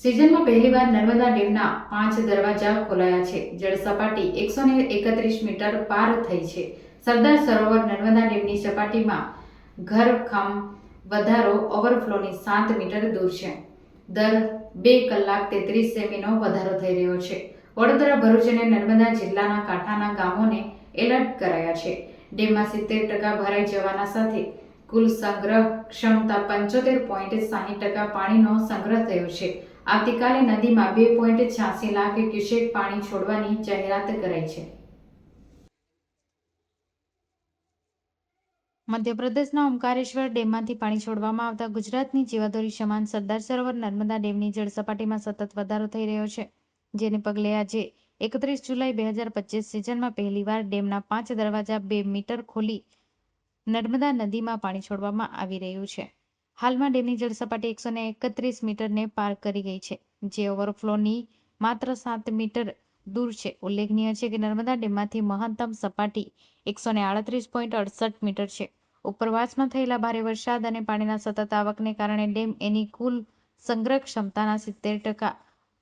સિઝનમાં પહેલીવાર નર્મદા ડેમના પાંચ દરવાજા ખોલાયા છે. જળ સપાટી એકસો એકત્રીસ મીટર પાર થઈ છે. સરદાર સરોવર નર્મદા ડેમની સપાટીમાં ઘરખામ વધારો ઓવરફ્લોની સાત મીટર દૂર છે. દર બે કલાક તેત્રીસ સેમીનો વધારો થઈ રહ્યો છે. વડોદરા, ભરૂચ અને નર્મદા જિલ્લાના કાંઠાના ગામોને એલર્ટ કરાયા છે. ડેમમાં સિત્તેર ટકા ભરાઈ જવાના સાથે કુલ સંગ્રહ ક્ષમતા પંચોતેર પોઈન્ટ સાહીઠ ટકા પાણીનો સંગ્રહ થયો છે. આવતીકાલે નદીમાં બે પોઈન્ટ છ્યાસી લાખ ક્યુસેક પાણી છોડવાની જાહેરાત કરાઈ છે. મધ્યપ્રદેશના ઓમકારેશ્વર ડેમમાંથી પાણી છોડવામાં આવતા ગુજરાતની જીવાદોરી સમાન સરદાર સરોવર નર્મદા ડેમની જળ સપાટીમાં સતત વધારો થઈ રહ્યો છે, જેને પગલે આજે એકત્રીસ જુલાઈ બે હજાર પચીસ સિઝનમાં પહેલીવાર ડેમના પાંચ દરવાજા બે મીટર ખોલી નર્મદા નદીમાં પાણી છોડવામાં આવી રહ્યું છે. હાલમાં ડેમની જળસપાટી એકસો ને એકત્રીસ મીટરને પાર કરી ગઈ છે, જે ઓવરફ્લોની માત્ર સાત મીટર દૂર છે. ઉલ્લેખનીય છે કે નર્મદા ડેમમાંથી મહત્તમ સપાટી એકસો ને આડત્રીસ પોઈન્ટ અડસઠ મીટર છે. ઉપરવાસમાં થયેલા ભારે વરસાદ અને પાણીના સતત આવકને કારણે ડેમ એની કુલ સંગ્રહ ક્ષમતાના સિત્તેર ટકા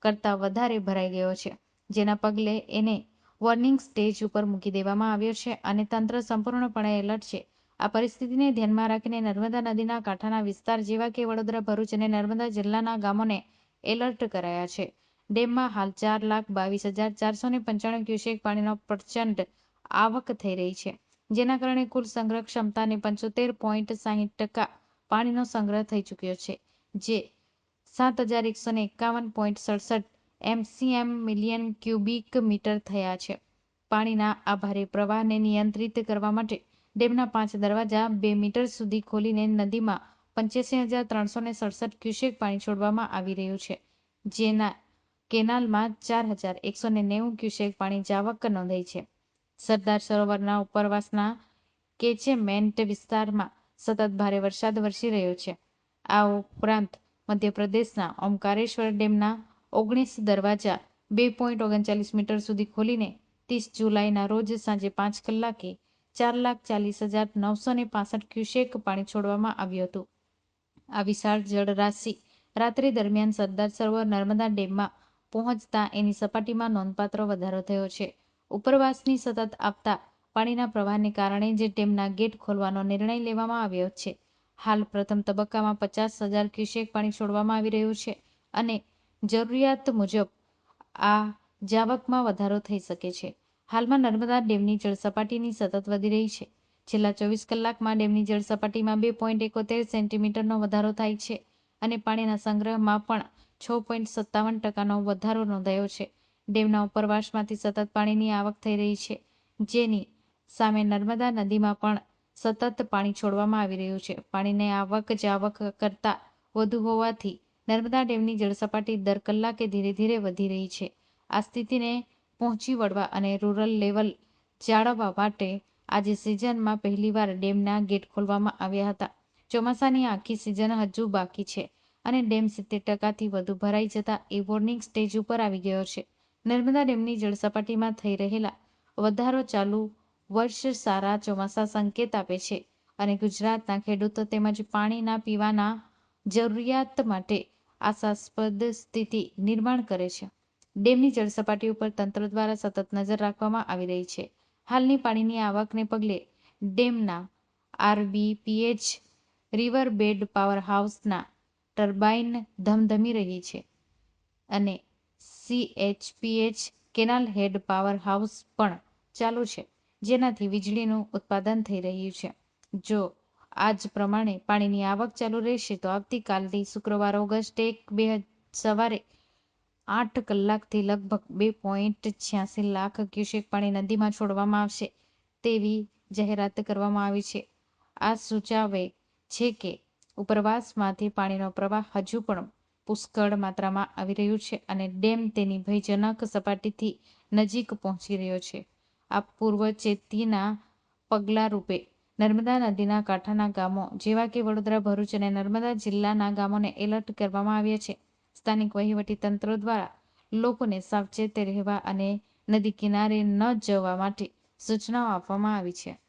કરતાં વધારે ભરાઈ ગયો છે, જેના પગલે એને વોર્નિંગ સ્ટેજ ઉપર મૂકી દેવામાં આવ્યો છે અને તંત્ર સંપૂર્ણપણે એલર્ટ છે આ પરિસ્થિતિને ધ્યાનમાં રાખીને નર્મદા નદીના કાંઠાના વિસ્તાર જેવા કે વડોદરા, ભરૂચ અને નર્મદા જિલ્લાના ગામોને એલર્ટ કરાયા છે. ડેમમાં હાલ ચાર લાખ બાવીસ હજાર ચારસો ને પંચાણું ક્યુસેક પાણીનો પ્રચંડ આવક થઈ રહી છે, જેના કારણે કુલ સંગ્રહ ક્ષમતાને પંચોતેર પોઈન્ટ સાહીઠ ટકા પાણીનો સંગ્રહ થઈ ચૂક્યો છે, જે સાત હજાર એકસો ને એકાવન પોઈન્ટ સડસઠ એમસીએમ મિલિયન ક્યુબિક મીટર થયા છે. પાણીના આ ભારે પ્રવાહને નિયંત્રિત કરવા માટે ડેમના પાંચ દરવાજા બે મીટર સુધી ખોલીને નદીમાં પંચ્યાસી હજાર ત્રણસો ને સડસઠ ક્યુસેક પાણી છોડવામાં આવી રહ્યું છે. જેના કેનાલમાં ચાર હજાર એકસો ને નેવું ક્યુસેક પાણી જાવક નોંધાઈ છે. સરદાર સરોવરના ઉપરવાસના કેચેમેન્ટ વિસ્તારમાં સતત ભારે વરસાદ વરસી રહ્યો છે. આ ઉપરાંત મધ્યપ્રદેશના ઓમકારેશ્વર ડેમના ઓગણીસ દરવાજા બે પોઈન્ટ ઓગણચાલીસ મીટર સુધી ખોલીને ત્રીસ જુલાઈના રોજ સાંજે પાંચ કલાકે ચાર લાખ ચાલીસ હજાર નવસો ને પાસઠ ક્યુસેક પાણી છોડવામાં આવ્યું હતું. આ વિશાળ જળરાશિ રાત્રિ દરમિયાન સરદાર સરોવર નર્મદા ડેમમાં પહોંચતા એની સપાટીમાં નોંધપાત્ર વધારો થયો છે. ઉપરવાસની સતત આપતા પાણીના પ્રવાહને કારણે જે ડેમના ગેટ ખોલવાનો નિર્ણય લેવામાં આવ્યો છે. હાલ પ્રથમ તબક્કામાં પચાસ હજાર ક્યુસેક પાણી છોડવામાં આવી રહ્યું છે અને જરૂરિયાત મુજબ આ જાવકમાં વધારો થઈ શકે છે. હાલમાં નર્મદા ડેમની જળ સપાટીની સતત વધી રહી છે. છેલ્લા ચોવીસ કલાકમાં ડેમની જળ સપાટીમાં બે પોઈન્ટ એકોતેર સેન્ટીમીટરનો વધારો થાય છે અને પાણીના સંગ્રહમાં પણ છ પોઈન્ટ સત્તાવન ટકાનો વધારો નોંધાયો છે. ડેમના ઉપરવાસમાંથી સતત પાણીની આવક થઈ રહી છે, જેની સામે નર્મદા નદીમાં પણ સતત પાણી છોડવામાં આવી રહ્યું છે. પાણીની આવક જાવક કરતાં વધુ હોવાથી નર્મદા ડેમની જળસપાટી દર કલાકે ધીરે ધીરે વધી રહી છે. આ સ્થિતિને પહોંચી વળવા અને રૂરલ લેવલ જાળવવા માટે આજે સિઝનમાં પહેલીવાર ડેમના ગેટ ખોલવામાં આવ્યા હતા. ચોમાસાની આખી સિઝન હજુ બાકી છે અને ડેમ સિત્તેર ટકાથી વધુ ભરાઈ જતા એ વોર્નિંગ સ્ટેજ ઉપર આવી ગયો છે. નર્મદા ડેમની જળસપાટીમાં થઈ રહેલા વધારો ચાલુ વર્ષ સારા ચોમાસા સંકેત આપે છે અને ગુજરાતના ખેડૂતો તેમજ પાણીના પીવાના જરૂરિયાત માટે આશાસ્પદ સ્થિતિ નિર્માણ કરે છે. ડેમની જળસપાટી ઉપર તંત્ર દ્વારા સતત નજર રાખવામાં આવી રહી છે. હાલની પાણીની આવકને પગલે ડેમના આરબીપીએચ રિવર બેડ પાવર હાઉસના ટર્બાઇન ધમધમી રહી છે અને CHPH canal head power house પણ ચાલુ છે, જેનાથી વીજળીનું ઉત્પાદન થઈ રહ્યું છે. જો આજ પ્રમાણે પાણીની આવક ચાલુ રહેશે, તો આવતીકાલથી શુક્રવાર ઓગસ્ટ એક, બે સવારે આઠ કલાકથી લગભગ બે પોઈન્ટ છ્યાસી લાખ ક્યુસેક પાણી નદીમાં છોડવામાં આવશે તેવી જાહેરાત કરવામાં આવી છે. આ સૂચાવે છે કે ઉપરવાસમાંથી પાણીનો પ્રવાહ હજુ પણ પુષ્કળ માત્રામાં આવી રહ્યું છે અને ડેમ તેની ભયજનક સપાટીથી નજીક પહોંચી રહ્યો છે. આ પૂર્વ ચેતીના પગલાં રૂપે નર્મદા નદીના કાંઠાના ગામો જેવા કે વડોદરા, ભરૂચ અને નર્મદા જિલ્લાના ગામોને એલર્ટ કરવામાં આવ્યા છે. સ્થાનિક તંત્ર દ્વારા લોકોને સાવચેત રહેવા અને નદી કિનારે ન જવા માટે સૂચનાઓ આપવામાં આવી છે.